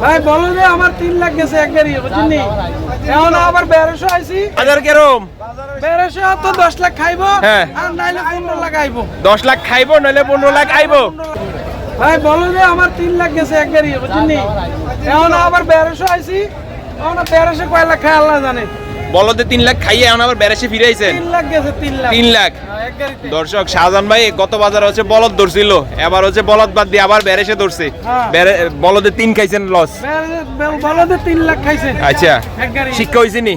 ভাই বলো যে আমার তিন লাখ গেছে একবারই বুঝলি এখন আবার বেরোশো আইছি। বাজার কেরম? বেরোশো তো দশ লাখ খাইবো হ্যাঁ। আর নাইলে পনেরো লাখ আইবো। দশ লাখ খাইবো নাইলে পনেরো লাখ আইবো। ভাই বলো যে আমার তিন লাখ গেছে একবারই বুঝলি এখন আবার বেরোশো আইছি এখন বেরোশো কয় লাখ খাই আল্লাহ জানে। বলদে তিন লাখ খাইয়ে এখন আবার বেড়েছে ফিরে আইছেন? তিন লাখ হ্যাঁ। দর্শক শাহজাহান ভাই গত বাজার হচ্ছে বলদ ধরছিল এবার হচ্ছে বলদ বাদ দিয়ে আবার বেড়েছে ধরছে। হ্যাঁ। বলদে তিন খাইছেন লস বেরোশো- বে- বলো যে তিন লাখ খাইছে আচ্ছা। শিক্ষা হয়েছে নি।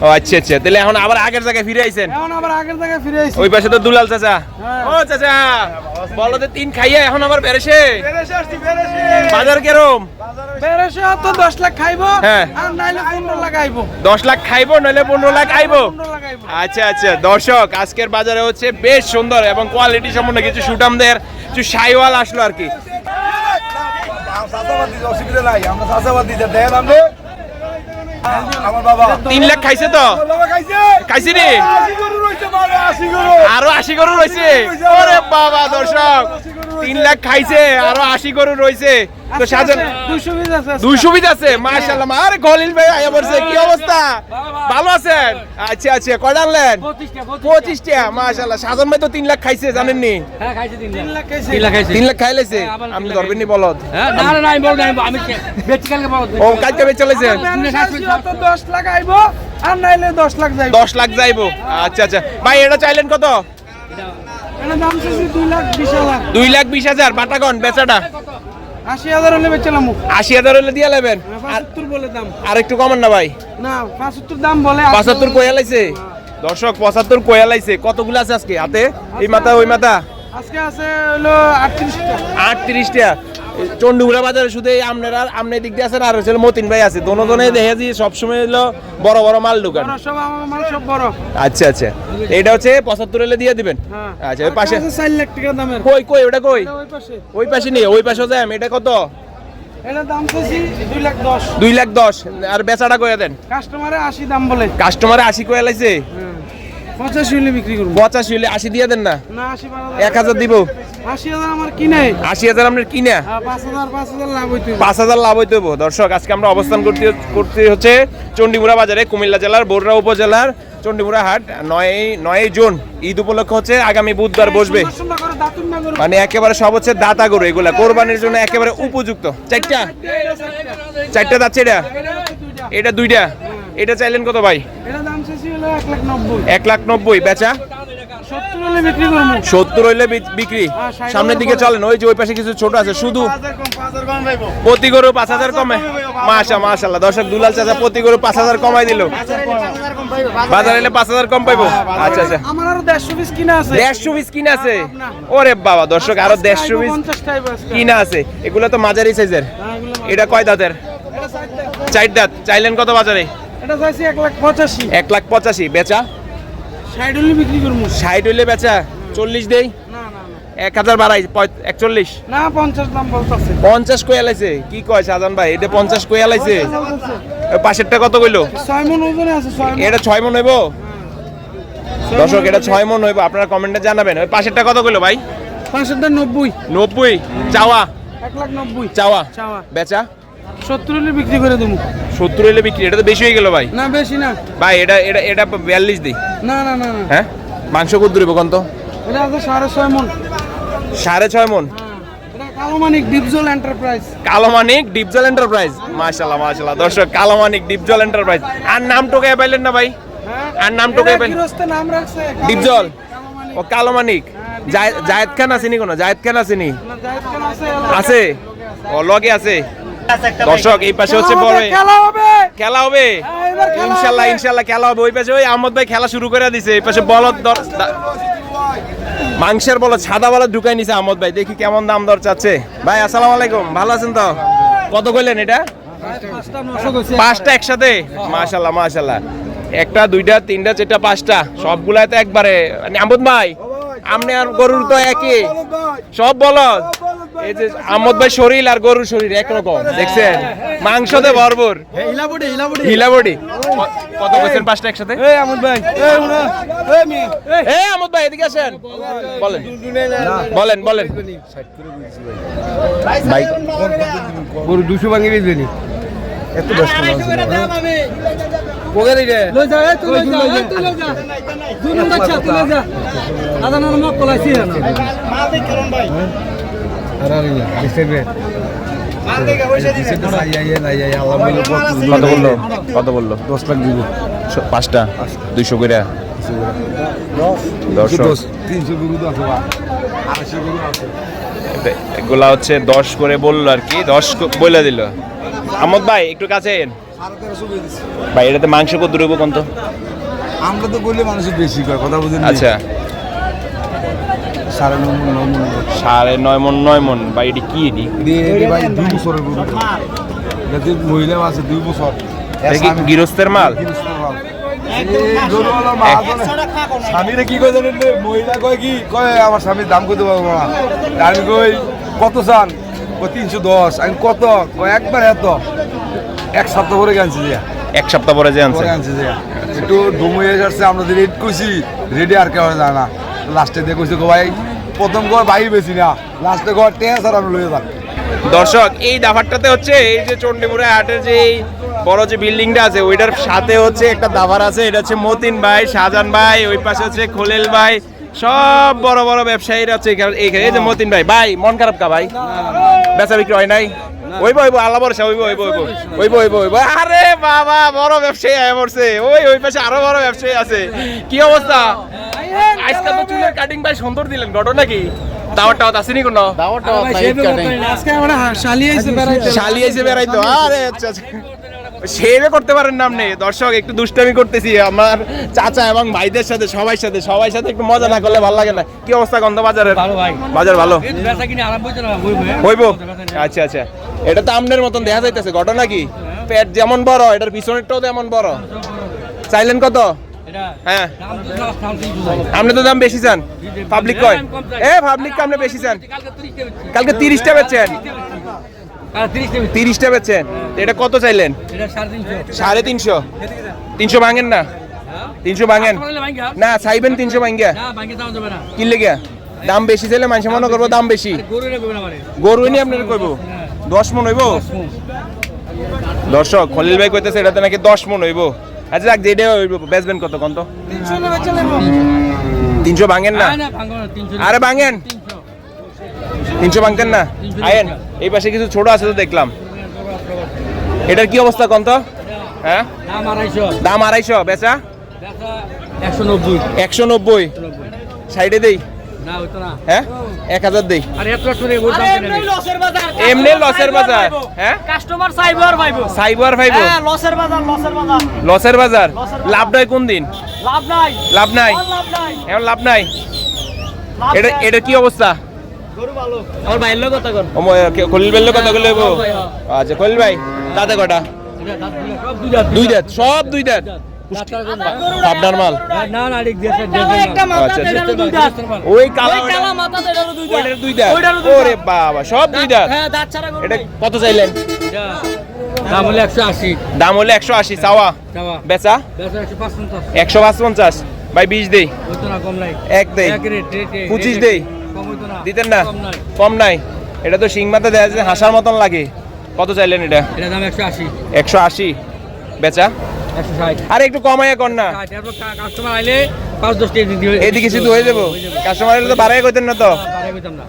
ও আচ্ছা আচ্ছা। তাহলে এখন আবার আগের জায়গায় ফিরে আইছেন? এখন আবার আগের জায়গায় ফিরে আইছি। ওই পাশে তো দুলাল চাচা। হ্যাঁ। ও চাচা! বলদে তিন খাইয়ে এখন আবার বেড়েছে। বাজার কেরম? বেরোশো তো দশ লাখ খাইবো হ্যাঁ। আর নাইলে পনেরো লাখ আইবো। দশ লাখ খাইবো নইলে পনেরো লাখ আইবো? আচ্ছা আচ্ছা দর্শক আজকের বাজারে হচ্ছে বেশ সুন্দর এবং কোয়ালিটি সম্পন্ন কিছু সুটামদের কিছু সাইওয়াল আসলো আর কি। অসুবিধা নাই আমরা চাষাবাদ দিতে দেন আপনি। আমার বাবা তিন লাখ খাইছে তো? খাইছে। খাইছে আরও আশি গরু রয়েছে ওরে বাবা দর্শক তিন লাখ খাইছে আরও আশি গরু রয়েছে তো সাজান আছে আজকে। দুইশো বিধ আছে মাশাল্লাহ আরে খলিল ভাই আয়া বলছে কি অবস্থা ভালো আছেন আচ্ছা আচ্ছা কয়টা আনলেন পঁচিশটা মাশাল্লাহ সাজান ভাই তো তিন লাখ খাইছে জানেননি তিন লাখ খাইছে তিন লাখ খাইলেছে আপনি ধরবেন নি বলদ হ্যাঁ, না না না আমি বলব না, আমি- আমি বেচি কালকে বলব ও কালকে বেচ চলেছেন দশ লাখ আইবো আর নাইলে দশ লাখ যাইবো। দশ লাখ যাইবো। আচ্ছা আচ্ছা। ভাই এটা চাইলেন কত? এটা দাম চাইছি দুই লাখ বিশ হাজার। দুই লাখ বিশ হাজার বাটাগন বেচাটা? আশি হাজার হলে বেচলাম আশি হাজার হলে দিয়ে নেবেন? আর বলে দাম। আর একটু কমান না ভাই। না পঁচাত্তর দাম বলে পঁচাত্তর কয়া লাইছে? দর্শক পঁচাত্তর কয়া লাইছে। কতগুলো আছে আজকে? হাতে? এই মাথা ওই মাথা। আজকে আছে হলো আটত্রিশটা আটত্রিশটা চন্ডুগুড়া বাজারে শুধু এই আপনারা আমনের দিক দিয়ে আছেন আর হচ্ছে মতিন ভাই আছে। দোনো দোনে দেখে যে সবসময় হলো বড় বড় মাল দোকান। আচ্ছা আচ্ছা। এটা হচ্ছে পঁচাত্তর হলে দিয়ে দিবেন। হ্যাঁ। আচ্ছা ওই পাশে আছে চার লাখ টাকা দামের। কই কই ওটা কই? ওই পাশে। নেই ওই পাশে যাই এটা কত? দুই লাখ দশ। দুই লাখ দশ। আর বেচাটা কয়ে দেন। কাস্টমারে আশি দাম বলে। কাস্টমারে আশি কয়ে লাইছে? পঁচাশি হলে বিক্রি করব। পঁচাশি হলে আশি দিয়ে দেন না? এক হাজার দিব। আশি হাজার আমার কিনে। আপনার হ্যাঁ, পাঁচ হাজার লাভ হইতে হবে। দর্শক আজকে আমরা অবস্থান করতে করতে হচ্ছে চণ্ডীমুড়া বাজারে কুমিল্লা জেলার বড়রা উপজেলার চণ্ডীমুড়া হাট নয় নয় জুন। ঈদ উপলক্ষে হচ্ছে আগামী বুধবার বসবে। না করে মানে একেবারে সব হচ্ছে দাতা গরু এগুলা। কোরবানির জন্য একেবারে উপযুক্ত। চারটা? চারটা যাচ্ছে এটা এটা দুইটা? এটা চাইলেন কত ভাই এটা দাম চাইছি হলো এক লাখ নব্বই বেচা সত্তর বিক্রি করব সত্তর হইলে বিক্রি হ্যাঁ, সামনের দিকে চলেন ওই যে ওই পাশে কিছু ছোট আছে শুধু প্রতি গরু পাঁচ হাজার কমে মাশা মাশাল্লাহ দর্শক দুলাল চাচা প্রতি গরু পাঁচ হাজার কমাই দিল বাজার এলে পাঁচ হাজার কম পাইবো আচ্ছা আচ্ছা আমার আরও দেড়শো পিস কিনা আছে দেড়শো পিস কিনা আছে ওরে বাবা দর্শক আরও দেড়শো পিস কিনা আছে এগুলো তো মাঝারি সাইজের হ্যাঁ। এটা কয় দাঁতের চার দাঁত চাইলেন কত বাজারে এটা চাইছি এক লাখ পঁচাশি। এক লাখ পঁচাশি বেচা? ষাট হলে বিক্রি করব ষাট হইলে বেচা? চল্লিশ দেই? এক হাজার বাড়াই একচল্লিশ? না পঞ্চাশ দাম বলতেছে। পঞ্চাশ কই আলাইছে? কি কয় সাজান ভাই এটা পঞ্চাশ কই আলাইছে? পাশেরটা কত কইলো? ছয় মন ওজনে আছে এটা ছয় মন হইব? দর্শক এটা ছয় মন হইব আপনারা কমেন্টে জানাবেন। ওই পাশেরটা কত কইলো ভাই? পাঁচশোটা নব্বই। নব্বই। চাওয়া? এক লাখ নব্বই। চাওয়া? চাওয়া। বেচা? সত্তর হলে বিক্রি করে দেবো। সত্তর হইলে বিক্রি এটা তো বেশি হয়ে গেল ভাই। না বেশি না। ভাই এটা এটা এটা বিয়াল্লিশ দিই। না না না হ্যাঁ? মাংস কত দূরে কত এটা আছে সাড়ে ছয় মন। সাড়ে ছয় মন? হ্যাঁ ডিপজল এন্টারপ্রাইজ। কালো মানিক ডিপজল এন্টারপ্রাইজ? দর্শক ডিপজল এন্টারপ্রাইজ। আর নাম টোকায় পাইলেন না ভাই? হ্যাঁ আর নাম টোকায় পাইলেন নাম রাখছে ডিপজল? মানিক, কালো মানিক। ও কালো মানিক জায়- জায়েদ খান আসেনি কোনো? জায়েদ খান আসেনি না, জায়েদ আছে, আছে। ও লগে আছে। দর্শক এই পাশে হচ্ছে বড় খেলা হবে। খেলা হবে। হ্যাঁ, ইনশাল্লাহ ইনশাল্লাহ খেলা হবে। ওই পাশে ওই আহমদ ভাই খেলা শুরু করে দিছে। এই পাশে বলদ মাংসের বলদ সাদা বলদ ঢুকাই নিছে আহমদ ভাই। দেখি কেমন দাম দর চাচ্ছে। ভাই আসসালামু আলাইকুম। ভালো আছেন তো? কত কইলেন এটা? পাঁচটা একসাথে? মাশাল্লাহ মাশাল্লাহ। একটা দুইটা তিনটা চারটা পাঁচটা। সবগুলাই তো একবারে মানে আহমদ ভাই আপনি আর গরুর তো একই। সব বলদ। এই যে আহমদ ভাই শরীর আর গরুর শরীর একরকম দেখছেন? মাংসতে ভরপুর। হিলাবুডি হিলাবুডি। হিলাবডি। কত বলছেন পাঁচটা একসাথে? এই আমদ ভাই এই উনা এই মেয়ে এ আমদ ভাই এদিকে আসেন। বলেন। বলেন বলেন। ভাই গরু দুশো ভাঙি বেজবেনি এত ব্যস্ত কোগের রে লই যা তুই লই যা তুই লই যা। দুই নম্বর তুই লই যা। আদা মক কলাইছি না আরে আরে কত বলল? কত বলল? দশ লাখ দিব। পাঁচটা? দুইশো করে তো এগুলা হচ্ছে দশ করে বলল আর কি দশ বলে দিল। আমদ ভাই একটু কাছে ভাই এটাতে মাংস কত রইব কত আমরা তো বললে মানুষের বেশি করে কথা বুঝেন আচ্ছা। সাড়ে নয় মন নয় মন সাড়ে নয় মন নয় মন। ভাই এটি কি এটি? ভাই দুই বছরের গরু। মহিলা আছে দুই বছর। গৃহস্থের মাল? স্বামীরে কি কয় জানেন মহিলা কয় কি? কয় আমার স্বামীর দাম কত পাবো না আমি কই কত চান? তিনশো দশ। আমি কত? কয় একবার এত। এক সপ্তাহ পরে আনছি যে। এক সপ্তাহ পরে যে আনছে। একটু আমরা রেড করছি রেডি আর কেউ যায় না। লাস্টে দিয়ে কইছে ভাই, প্রথম কয় ভাই বেশি না, লাস্টে কয় টেয়া স্যার আমি লয়ে দর্শক, এই দাভারটাতে হচ্ছে এই যে চণ্ডীপুরে হাটের যে বড় যে বিল্ডিংটা আছে, ওইটার সাথে হচ্ছে একটা দাভার আছে, এটা হচ্ছে মতিন ভাই শাহজান ভাই, ওই পাশে হচ্ছে খোলেল ভাই, সব বড় বড় ব্যবসায়ীরা হচ্ছে এখানে। এই যে মতিন ভাই ভাই, মন খারাপ কা ভাই? বেচা বিক্রি হয় নাই? ওইব ওইব, আল্লাহ ভরসা, ওইব ওইব ওইব ওইব ওইব ওইব। আরে বাবা, বড় ব্যবসায়ী আয় পড়ছে। ওই ওই পাশে আরও বড় ব্যবসায়ী আছে। কি অবস্থা? আজকে তো চুলের কাটিং ভাই সুন্দর দিলেন ঘটনা কি দাওয়ার টাওয়াত আসেনি কোনো? আজকে আমরা শালি আইছে বেড়াইতে। শালি এসে বেড়াইতো। আরে আচ্ছা আচ্ছা। সেভে করতে পারেন নাম নেই দর্শক একটু দুষ্টামি করতেছি। আমার চাচা এবং ভাইদের সাথে সবাই সাথে সবাই সাথে একটু মজা না করলে ভালো লাগে না। কি অবস্থা গন্ধ বাজারের ভালো ভাই। বাজার ভালো? না হইব আচ্ছা আচ্ছা। এটা তো আমনের মতন দেখা যাইতেছে ঘটনা কি পেট যেমন বড় এটার পিছনেরটাও তেমন বড়। চাইলেন কত? হ্যাঁ। আপনি তো দাম বেশি চান। পাবলিক কয়? এ পাবলিক আপনি বেশি চান। কালকে 30 টা বেচছি। কালকে তিরিশটা বেচছেন আর 30 টা বেচছি। তিরিশটা বেচছেন এটা কত চাইলেন? সাড়ে তিনশো। তিনশো ভাঙেন না। তিনশো ভাঙেন। না, চাইবেন তিনশো ভাঙ্গিয়া। কিনলে গিয়া। দাম বেশি চাইলে মানুষ মনে করব দাম বেশি। গরু রে কইবে না মানে গরু নি আপনার কইব। দশ মন হইব? দর্শক, খলিল ভাই কইতেছে এটাতে নাকি দশ মন হইব। আচ্ছা যেটা হইব বেচবেন কত কত তিনশো ভাঙেন না? না না ভাঙ্গো না 300 আরে ভাঙেন। তিনশো ভাঙতেন না? আয়েন, এই পাশে কিছু ছোট আছে তো দেখলাম। এটার কি অবস্থা কত হ্যাঁ? দাম আড়াইশো, বেচা? একশো নব্বই। একশো নব্বই। সাইডে দেই। হ্যাঁ? এক হাজার দেই। এমনি লসের বাজার হ্যাঁ? কাস্টমার চাইব আর সাইবার ফাইব হ্যাঁ লসের বাজার লসের বাজার। লসের বাজার? লাভ নাই কোন দিন? লাভ নাই। লাভ নাই? আর লাভ নাই। এখন লাভ নাই? এটা এটা কি অবস্থা? গরু ভালো। আমার ভাইয়ের লোক কথা কর ও ম- কে- কথা বলে আচ্ছা খলিল ভাই দাদা কটা? দুই দাঁত, সব দুই দাঁত। আপনার মাল না না কালো একটা মাথা আচ্ছা, দুই দাঁত ওই কালা ওই কালা মাথা এটারও দুই দাঁত ওইটার দুই দাঁত ওরে বাবা সব দুই দাঁত হ্যাঁ দাঁত এটা কত চাইলেন? দাম হলে একশো আশি। দাম হলে একশো আশি চাওয়া? বেচা? বেচা একশো পাঁচ পঞ্চাশ ভাই বিশ দেই। কম নাই। এক দেই। পঁচিশ দেই। কম দিতেন না। কম নাই। এটা তো শিং মাথা দেওয়া যায় হাসার মতন লাগে। কত চাইলেন এটা? এটা দাম একশো আশি। একশো আশি। বেচা? আর একটু কমাইয়া কর না। কাস্টমার আইলে পাঁচ দশ। এদিকে শুধু হয়ে যাব। কাস্টমার তো বাড়াই করতেন না তো। বাড়াই কইতাম না।